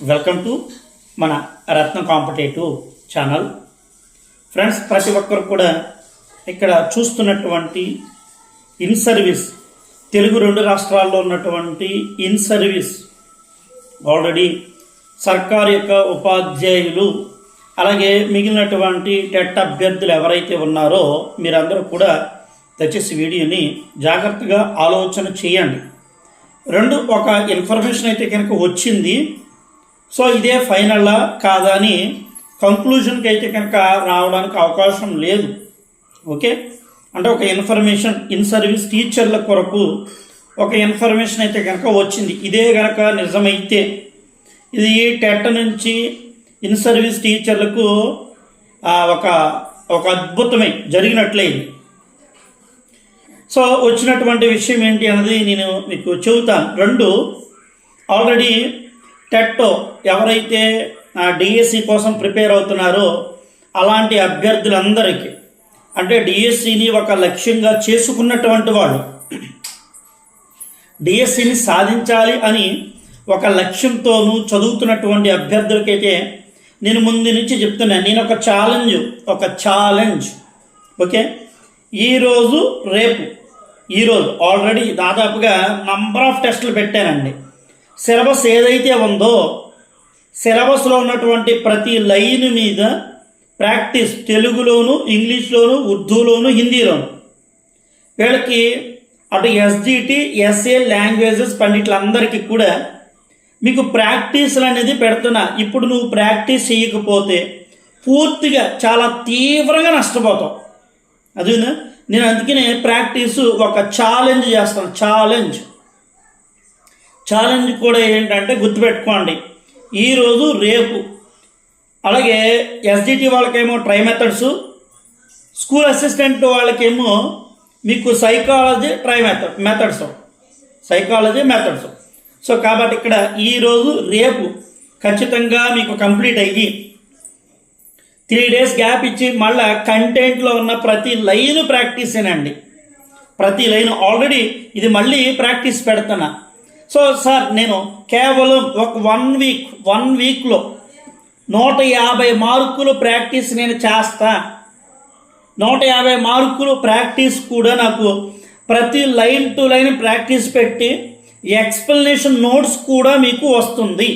Welcome to మన రత్న competitive channel. Friends ప్రతి ఒక్కరు కూడా ఇక్కడ చూస్తున్నటువంటి ఇన్ సర్వీస్ తెలుగు రెండు రాష్ట్రాల్లో ఉన్నటువంటి ఇన్ సర్వీస్ ఆల్రెడీ సర్కార్ యొక్క ఉపాధ్యాయులు అలాగే మిగిలినటువంటి టెట్ అభ్యర్థులు ఎవరైతే ఉన్నారో మీరందరూ కూడా దయచేసి వీడియోని జాగ్రత్తగా ఆలోచన చేయండి. రెండు ఒక ఇన్ఫర్మేషన్ అయితే కనుక వచ్చింది సో ఇదే ఫైనల్లా కాదా అని కంక్లూజన్కి అయితే కనుక రావడానికి అవకాశం లేదు. ఓకే? అంటే ఒక ఇన్ఫర్మేషన్ ఇన్ సర్వీస్ టీచర్ల కొరకు ఒక ఇన్ఫర్మేషన్ అయితే కనుక వచ్చింది. ఇదే కనుక నిజమైతే ఇది టెట్ నుంచి ఇన్ సర్వీస్ టీచర్లకు ఒక ఒక అద్భుతమే జరిగినట్లే సో వచ్చినటువంటి విషయం ఏంటి అన్నది నేను మీకు చెబుతాను. రెండు ఆల్రెడీ టెట్టో ఎవరైతే డిఎస్సి కోసం ప్రిపేర్ అవుతున్నారో అలాంటి అభ్యర్థులందరికీ అంటే డిఎస్సిని ఒక లక్ష్యంగా చేసుకున్నటువంటి వాళ్ళు డిఎస్సిని సాధించాలి అని ఒక లక్ష్యంతోనూ చదువుతున్నటువంటి అభ్యర్థులకైతే నేను ముందు నుంచి చెప్తున్నాను. నేను ఒక ఛాలెంజ్ ఒక ఛాలెంజ్ ఓకే? ఈరోజు రేపు ఈరోజు ఆల్రెడీ దాదాపుగా నంబర్ ఆఫ్ టెస్టులు పెట్టానండి. సిలబస్ ఏదైతే ఉందో సిలబస్లో ఉన్నటువంటి ప్రతి లైన్ మీద ప్రాక్టీస్ తెలుగులోను ఇంగ్లీష్లోను ఉర్దూలోను హిందీలోను. వీళ్ళకి అటు ఎస్జిటి ఎస్ఏ లాంగ్వేజెస్ పండిట్లందరికీ కూడా మీకు ప్రాక్టీస్లు అనేది పెడుతున్నా. ఇప్పుడు నువ్వు ప్రాక్టీస్ చేయకపోతే పూర్తిగా చాలా తీవ్రంగా నష్టపోతావు. అదేనా? నేను అందుకనే ప్రాక్టీస్ ఒక ఛాలెంజ్ చేస్తాను. ఛాలెంజ్. ఛాలెంజ్ కూడా ఏంటంటే గుర్తుపెట్టుకోండి. ఈరోజు రేపు. అలాగే ఎస్డిటి వాళ్ళకేమో ట్రై మెథడ్స్ స్కూల్ అసిస్టెంట్ వాళ్ళకేమో మీకు psychology try method methods psychology methods so కాబట్టి ఇక్కడ ఈరోజు రేపు ఖచ్చితంగా మీకు కంప్లీట్ అయ్యి త్రీ డేస్ గ్యాప్ ఇచ్చి మళ్ళీ కంటెంట్లో ఉన్న ప్రతి లైన్ ప్రాక్టీసేనండి ప్రతి లైన్ ఆల్రెడీ ఇది మళ్ళీ ప్రాక్టీస్ పెడుతున్నా. సో సార్ నేను కేవలం ఒక వన్ వీక్ వన్ వీక్లో నూట యాభై మార్కులు ప్రాక్టీస్ నేను చేస్తా. నూట యాభై మార్కులు ప్రాక్టీస్ కూడా నాకు ప్రతి లైన్ టు లైన్ ప్రాక్టీస్ పెట్టి ఎక్స్ప్లెనేషన్ నోట్స్ కూడా మీకు వస్తుంది.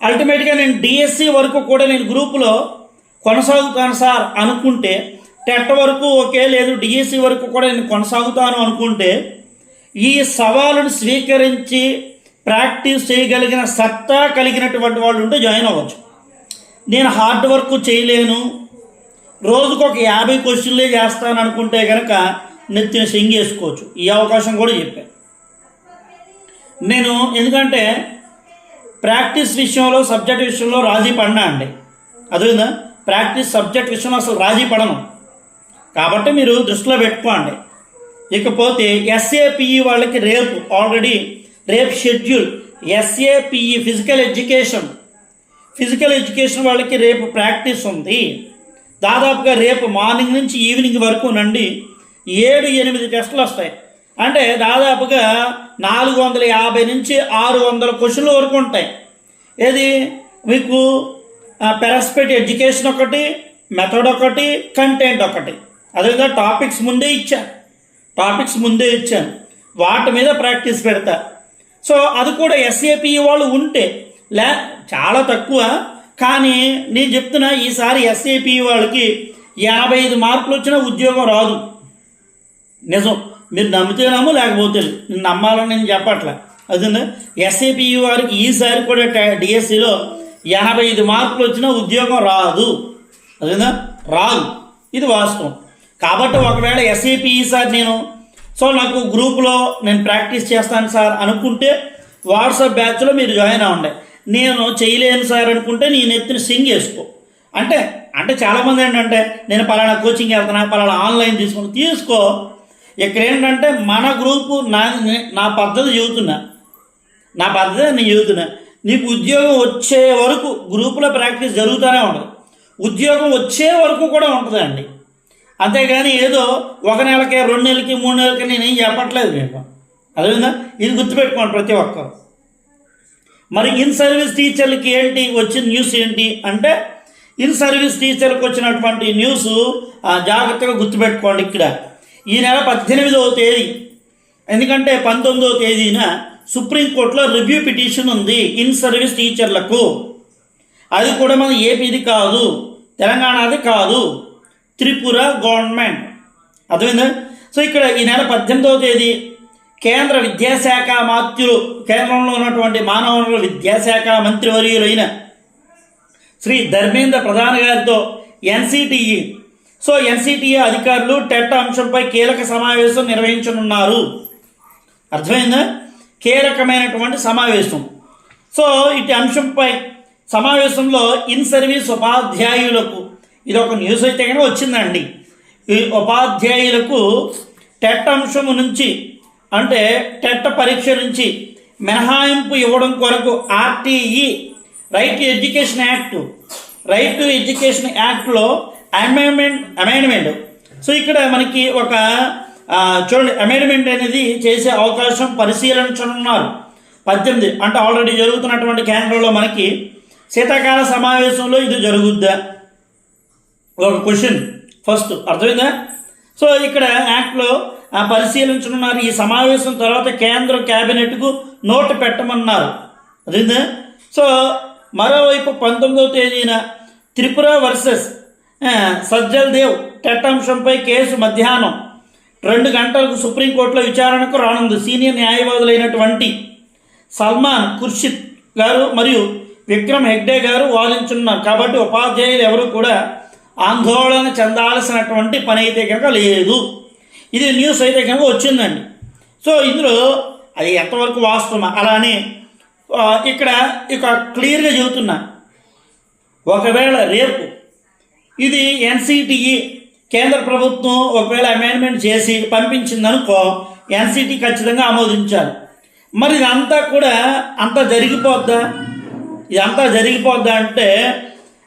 అల్టిమేట్గా నేను డిఎస్సి వరకు కూడా నేను గ్రూపులో కొనసాగుతాను సార్ అనుకుంటే టెట్ వరకు ఓకే లేదు డిఎస్సి వరకు కూడా నేను కొనసాగుతాను అనుకుంటే ఈ సవాలును స్వీకరించి ప్రాక్టీస్ చేయగలిగిన సత్తా కలిగినటువంటి వాళ్ళు ఉంటే జాయిన్ అవ్వచ్చు. నేను హార్డ్ వర్క్ చేయలేను. రోజుకు ఒక యాభై క్వశ్చన్లే చేస్తాను అనుకుంటే కనుక నెత్తిన సింగ్ వేసుకోవచ్చు. ఈ అవకాశం కూడా చెప్పాను. నేను ఎందుకంటే ప్రాక్టీస్ విషయంలో సబ్జెక్ట్ విషయంలో రాజీ పడినా అండి. అదేవిధంగా ప్రాక్టీస్ సబ్జెక్ట్ విషయంలో అసలు రాజీ పడను. కాబట్టి మీరు దృష్టిలో పెట్టుకోండి. ఇకపోతే ఎస్ఏపిఈ వాళ్ళకి రేపు ఆల్రెడీ రేపు schedule SAPE physical education physical education వాళ్ళకి రేపు ప్రాక్టీస్ ఉంది. దాదాపుగా రేపు మార్నింగ్ నుంచి ఈవినింగ్ వరకు నుండి ఏడు ఎనిమిది టెస్టులు వస్తాయి. అంటే దాదాపుగా నాలుగు వందల యాభై నుంచి ఆరు వందల క్వశ్చన్ల వరకు ఉంటాయి. ఏది? మీకు పెరస్పెట్ ఎడ్యుకేషన్ ఒకటి మెథడ్ ఒకటి కంటెంట్ ఒకటి. అదేవిధంగా టాపిక్స్ ముందే ఇచ్చాను టాపిక్స్ ముందే ఇచ్చాను. వాటి మీద ప్రాక్టీస్ పెడతా. సో అది కూడా ఎస్ఏపి వాళ్ళు ఉంటే లే చాలా తక్కువ. కానీ నేను చెప్తున్నా ఈసారి ఎస్ఏపి వాళ్ళకి యాభై ఐదు మార్కులు వచ్చినా ఉద్యోగం రాదు. నిజం. మీరు నమ్మితే నమ్ము లేకపోతే నేను నమ్మాలని నేను చెప్పట్లే. అదే ఎస్ఏపి వారికి ఈసారి కూడా డిఎస్సిలో యాభై ఐదు మార్కులు వచ్చినా ఉద్యోగం రాదు. అదేనా రాదు. ఇది వాస్తవం. కాబట్టి ఒకవేళ ఎస్ఏపి సార్ నేను సో నాకు గ్రూప్లో నేను ప్రాక్టీస్ చేస్తాను సార్ అనుకుంటే వాట్సాప్ బ్యాచ్లో మీరు జాయిన్ అవ్వండి. నేను చేయలేను సార్ అనుకుంటే నేను ఎత్తిన సింగ్ వేసుకో. అంటే అంటే చాలామంది ఏంటంటే నేను పలానా కోచింగ్ వెళ్తున్నా పలానా ఆన్లైన్ తీసుకుని తీసుకో. ఇక్కడ ఏంటంటే మన గ్రూపు నా నా పద్ధతి చెబుతున్నా. నా పద్ధతి నేను చెబుతున్నా. నీకు ఉద్యోగం వచ్చే వరకు గ్రూపులో ప్రాక్టీస్ జరుగుతూనే ఉండదు ఉద్యోగం వచ్చే వరకు కూడా ఉంటుందండి. అంతేగాని ఏదో ఒక నెలకి రెండు నెలలకి మూడు నెలలకి నేనేం చెప్పట్లేదు మీకు. అదేవిధంగా ఇది గుర్తుపెట్టుకోండి ప్రతి ఒక్కరు. మరి ఇన్ సర్వీస్ టీచర్లకి ఏంటి వచ్చిన న్యూస్ ఏంటి అంటే ఇన్ సర్వీస్ టీచర్కి వచ్చినటువంటి న్యూస్ ఆ, జాగ్రత్తగా గుర్తుపెట్టుకోండి ఇక్కడ. ఈ నెల పద్దెనిమిదవ తేదీ. ఎందుకంటే పంతొమ్మిదవ తేదీన సుప్రీంకోర్టులో రివ్యూ పిటిషన్ ఉంది ఇన్ సర్వీస్ టీచర్లకు. అది కూడా మన ఏపీది కాదు తెలంగాణది కాదు. త్రిపుర గవర్నమెంట్ అర్థమైందా సో ఇక్కడ ఈ నెల పద్దెనిమిదవ తేదీ కేంద్ర విద్యాశాఖ మాత్యులు కేంద్రంలో ఉన్నటువంటి మానవ వనరుల విద్యాశాఖ మంత్రివర్యులైన శ్రీ ధర్మేంద్ర ప్రధాన్ గారితో ఎన్సిటిఈ సో ఎన్సిటిఈ అధికారులు టెట్ అంశంపై కీలక సమావేశం నిర్వహించనున్నారు అర్థమైందా కీలకమైనటువంటి సమావేశం సో ఇటు అంశంపై సమావేశంలో ఇన్ సర్వీస్ ఉపాధ్యాయులకు ఇది ఒక న్యూస్ అయితే కనుక వచ్చిందండి. ఈ ఉపాధ్యాయులకు టెట్ అంశము నుంచి అంటే టెట్ పరీక్ష నుంచి మినహాయింపు ఇవ్వడం కొరకు RTE right to education act right to education యాక్ట్లో అమెండ్మెంట్ అమెండ్మెంట్ సో ఇక్కడ మనకి ఒక చూడండి అమెండ్మెంట్ అనేది చేసే అవకాశం పరిశీలించనున్నారు. పద్దెనిమిది అంటే ఆల్రెడీ జరుగుతున్నటువంటి కేంద్రంలో మనకి శీతాకాల సమావేశంలో ఇది జరుగుద్దా? ఒక క్వశ్చన్. ఫస్ట్ అర్థమైందా? సో ఇక్కడ యాక్ట్లో పరిశీలించనున్నారు. ఈ సమావేశం తర్వాత కేంద్ర క్యాబినెట్కు నోటు పెట్టమన్నారు. అదేందా సో మరోవైపు పంతొమ్మిదవ తేదీన త్రిపుర వర్సెస్ సజ్జల్ దేవ్ టెట్ అంశంపై కేసు మధ్యాహ్నం రెండు గంటలకు సుప్రీంకోర్టులో విచారణకు రానుంది. సీనియర్ న్యాయవాదులైనటువంటి సల్మాన్ ఖుర్షిద్ గారు మరియు విక్రమ్ హెగ్డే గారు వాదించున్నారు కాబట్టి ఉపాధ్యాయులు ఎవరు కూడా ఆందోళన చెందాల్సినటువంటి పని అయితే కనుక లేదు. ఇది న్యూస్ అయితే కనుక వచ్చిందండి. సో ఇందులో అది ఎంతవరకు వాస్తవం అలానే ఇక్కడ ఇక క్లియర్గా చెబుతున్నా. ఒకవేళ రేపు ఇది ఎన్సిటిఈ కేంద్ర ప్రభుత్వం ఒకవేళ అమెండ్మెంట్ చేసి పంపించిందనుకో ఎన్సిటి ఖచ్చితంగా ఆమోదించాలి. మరి ఇదంతా కూడా అంతా జరిగిపోద్దా? ఇదంతా జరిగిపోద్దా అంటే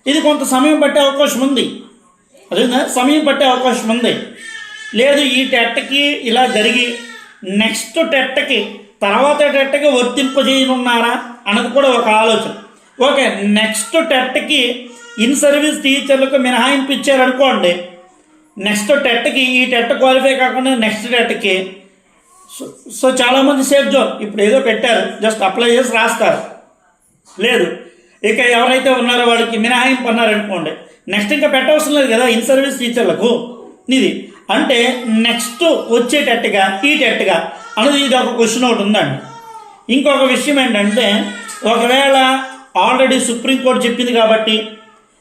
ఇది కొంత సమయం పట్టే అవకాశం ఉంది. అదే సమయం పట్టే అవకాశం ఉంది. లేదు ఈ టెట్కి ఇలా జరిగి నెక్స్ట్ టెట్కి తర్వాత టెట్కి వర్తింపజేయనున్నారా అన్నది కూడా ఒక ఆలోచన. ఓకే నెక్స్ట్ టెట్కి ఇన్ సర్వీస్ టీచర్లకు మినహాయింపు ఇచ్చారనుకోండి నెక్స్ట్ టెట్కి ఈ టెట్ క్వాలిఫై కాకుండా నెక్స్ట్ టెట్కి సో సో చాలామంది సేఫ్ జోన్. ఇప్పుడు ఏదో పెట్టారు జస్ట్ అప్లై చేసి రాస్తారు. లేదు. ఇక ఎవరైతే ఉన్నారో వాళ్ళకి మినహాయింపు అన్నారనుకోండి నెక్స్ట్ ఇంకా పెట్టవలసిన లేదు కదా ఇన్ సర్వీస్ టీచర్లకు. ఇది. అంటే నెక్స్ట్ వచ్చేటట్టుగా ఈటట్టుగా టెట్టుగా అనేది ఇది ఒక క్వశ్చన్ ఒకటి ఉందండి. ఇంకొక విషయం ఏంటంటే ఒకవేళ ఆల్రెడీ సుప్రీంకోర్టు చెప్పింది కాబట్టి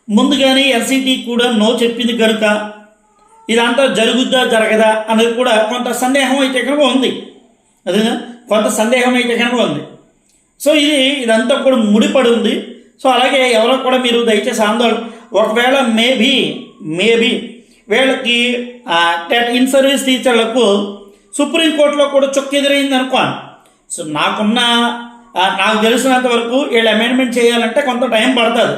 ముందుగానే ఎల్సిటి కూడా నో చెప్పింది కనుక ఇదంతా జరుగుద్దా జరగదా అనేది కూడా కొంత సందేహం అయితే కనుక ఉంది. అదే కొంత సందేహం అయితే కనుక ఉంది. సో ఇది ఇదంతా కూడా ముడిపడి ఉంది. సో అలాగే ఎవరో కూడా మీరు దయచేసి ఆందోళన ఒకవేళ మేబీ మేబీ వీళ్ళకి టెట్ ఇన్ సర్వీస్ టీచర్లకు సుప్రీంకోర్టులో కూడా చొక్కెదిరైంది అనుకోను. సో నాకున్న నాకు తెలిసినంత వరకు వీళ్ళు అమెండ్మెంట్ చేయాలంటే కొంత టైం పడుతుంది.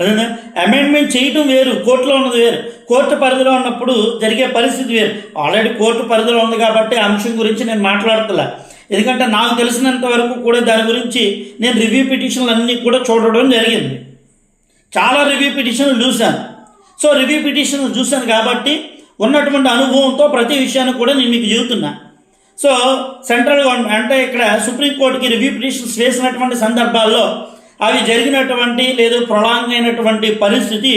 అదేనా? అమెండ్మెంట్ చేయటం వేరు కోర్టులో ఉన్నది వేరు. కోర్టు పరిధిలో ఉన్నప్పుడు జరిగే పరిస్థితి వేరు. ఆల్రెడీ కోర్టు పరిధిలో ఉంది కాబట్టి అంశం గురించి నేను మాట్లాడతలే. ఎందుకంటే నాకు తెలిసినంత వరకు కూడా దాని గురించి నేను రివ్యూ పిటిషన్లు అన్నీ కూడా చూడడం జరిగింది. చాలా రివ్యూ పిటిషన్లు చూశాను. సో రివ్యూ పిటిషన్లు చూశాను కాబట్టి ఉన్నటువంటి అనుభవంతో ప్రతి విషయాన్ని కూడా నేను మీకు చెబుతున్నా. సో సెంట్రల్ గవర్నమెంట్ అంటే ఇక్కడ సుప్రీంకోర్టుకి రివ్యూ పిటిషన్స్ వేసినటువంటి సందర్భాల్లో అవి జరిగినటువంటి లేదు ప్రొలాంగ్ అయినటువంటి పరిస్థితి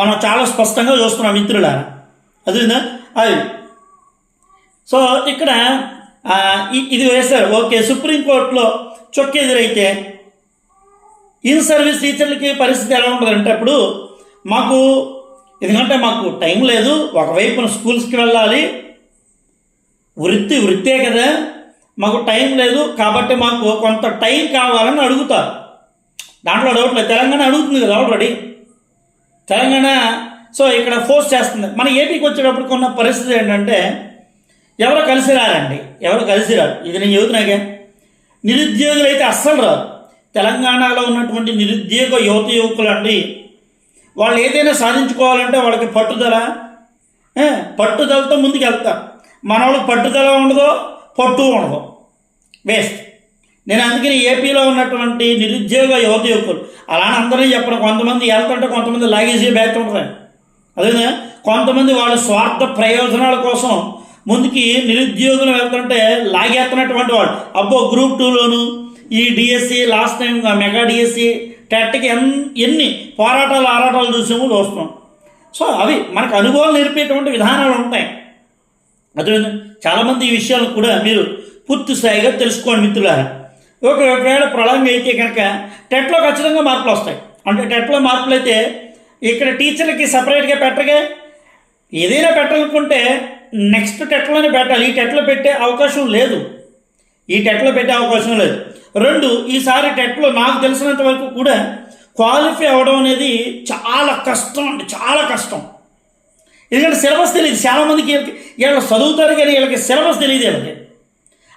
మనం చాలా స్పష్టంగా చూస్తున్నాం మిత్రులారా. అదేనా అది సో ఇక్కడ ఇది వేశారు. ఓకే సుప్రీంకోర్టులో చొక్కెదురైతే ఇన్ సర్వీస్ టీచర్లకి పరిస్థితి ఎలా ఉంటుందంటే అప్పుడు మాకు ఎందుకంటే మాకు టైం లేదు ఒకవైపున స్కూల్స్కి వెళ్ళాలి. వృత్తి వృత్తే కదా. మాకు టైం లేదు కాబట్టి మాకు కొంత టైం కావాలని అడుగుతారు. దాంట్లో డౌట్ లేదు తెలంగాణ అడుగుతుంది కదా ఆల్రెడీ తెలంగాణ సో ఇక్కడ ఫోర్స్ చేస్తుంది. మన ఏపీకి వచ్చేటప్పుడు కొన్న పరిస్థితి ఏంటంటే ఎవరో కలిసి రారండి. ఎవరో కలిసి రారు. ఇది నేను చెబుతున్నాకే నిరుద్యోగులు అయితే అస్సలు రారు. తెలంగాణలో ఉన్నటువంటి నిరుద్యోగ యువత యువకులు అండి వాళ్ళు ఏదైనా సాధించుకోవాలంటే వాళ్ళకి పట్టుదల పట్టుదలతో ముందుకు వెళ్తారు మన వాళ్ళకి పట్టుదల ఉండదు పట్టు ఉండదు. వేస్ట్. నేను అందుకని ఏపీలో ఉన్నటువంటి నిరుద్యోగ యువత యువకులు అలానే అందరూ చెప్పడం కొంతమంది వెళ్తుంటే కొంతమంది లాగేజీ బ్యాక్ ఉంటుంది అదే కొంతమంది వాళ్ళ స్వార్థ ప్రయోజనాల కోసం ముందుకి నిరుద్యోగుల వెళ్తుంటే లాగేస్తున్నటువంటి వాడు. అబ్బో గ్రూప్ టూలోను ఈ DSC last time mega DSC టెట్కి ఎన్ ఎన్ని పోరాటాలు ఆరాటాలు చూసాము చూస్తాం సో అవి మనకు అనుభవాలు నేర్పేటువంటి విధానాలు ఉంటాయి. అదే చాలామంది ఈ విషయాలు కూడా మీరు పూర్తి స్థాయిగా తెలుసుకోండి మిత్రులారా. ఒకవేళ ప్రళంగా అయితే కనుక టెట్లో ఖచ్చితంగా మార్పులు వస్తాయి. అంటే టెట్లో మార్పులు అయితే ఇక్కడ టీచర్లకి సపరేట్గా పెట్టగా ఏదైనా పెట్టాలనుకుంటే నెక్స్ట్ టెట్లోనే పెట్టాలి. ఈ టెట్లో పెట్టే అవకాశం లేదు. ఈ టెట్లో పెట్టే అవకాశం లేదు. రెండు ఈసారి టెట్లో నాకు తెలిసినంత వరకు కూడా క్వాలిఫై అవ్వడం అనేది చాలా కష్టం అంటే చాలా కష్టం. ఎందుకంటే సిలబస్ తెలియదు చాలామందికి వీళ్ళకి వీళ్ళు చదువుతారు కానీ వీళ్ళకి సిలబస్ తెలియదు వీళ్ళకి.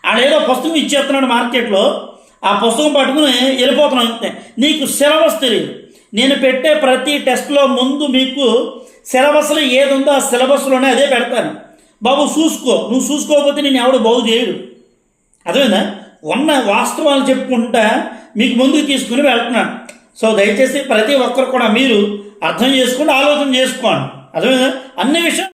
ఆడ ఏదో పుస్తకం ఇచ్చేస్తున్నాడు మార్కెట్లో ఆ పుస్తకం పట్టుకుని వెళ్ళిపోతున్నాం అంతే. నీకు సిలబస్ తెలియదు నేను పెట్టే ప్రతి టెస్ట్లో ముందు మీకు సిలబస్లో ఏది ఉందో ఆ సిలబస్లోనే అదే పెడతాను. బాబు చూసుకో నువ్వు చూసుకోకపోతే నేను ఎవడు బాగు చేయడు. అదేనా ఉన్న వాస్తవాలు చెప్పుకుంటా మీకు ముందుకు తీసుకుని వెళ్తున్నాను. సో దయచేసి ప్రతి ఒక్కరు కూడా మీరు అర్థం చేసుకుని ఆలోచన చేసుకోండి. అదేవిధంగా అన్ని విషయాలు